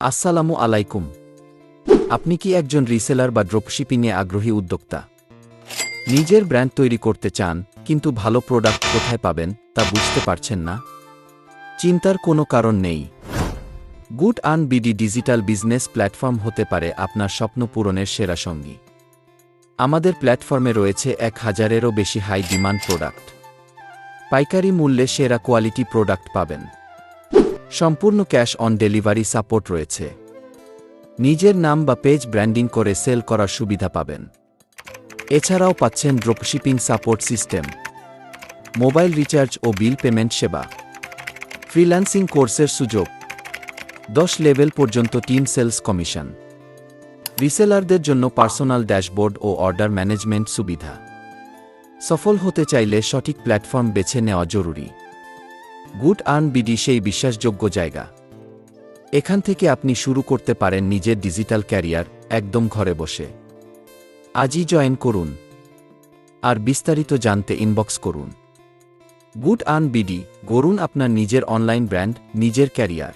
আসসালামু আলাইকুম। আপনি কি একজন রিসেলার বা ড্রপশিপিংয়ে আগ্রহী উদ্যোক্তা? নিজের ব্র্যান্ড তৈরি করতে চান, কিন্তু ভালো প্রোডাক্ট কোথায় পাবেন, তা বুঝতে পারছেন না? চিন্তার কোনো কারণ নেই। গুড আন বিডি ডিজিটাল বিজনেস প্ল্যাটফর্ম হতে পারে আপনার স্বপ্ন পূরণের সেরা সঙ্গী। আমাদের প্ল্যাটফর্মে রয়েছে এক হাজারেরও বেশি হাই ডিমান্ড প্রোডাক্ট। পাইকারি মূল্যে সেরা কোয়ালিটি প্রোডাক্ট পাবেন। সম্পূর্ণ ক্যাশ অন ডেলিভারি সাপোর্ট রয়েছে। নিজের নাম বা পেজ ব্র্যান্ডিং করে সেল করার সুবিধা পাবেন। এছাড়াও পাচ্ছেন dropshipping support system mobile recharge ও বিল পেমেন্ট সেবা ফ্রিল্যান্সিং কোর্সের সুযোগ, দশ লেভেল পর্যন্ত টিম সেলস কমিশন রিসেলারদের জন্য পার্সোনাল ড্যাশবোর্ড ও অর্ডার ম্যানেজমেন্ট সুবিধা। সফল হতে চাইলে সঠিক প্ল্যাটফর্ম বেছে নেওয়া জরুরি। গুড আর্ন বিডি সেই বিশ্বাসযোগ্য জায়গা। এখান থেকে আপনি শুরু করতে পারেন নিজের ডিজিটাল ক্যারিয়ার, একদম ঘরে বসে। আজই জয়েন করুন। আর বিস্তারিত জানতে ইনবক্স করুন। গুড আর্ন বিডি, গড়ুন আপনার নিজের অনলাইন ব্র্যান্ড, নিজের ক্যারিয়ার।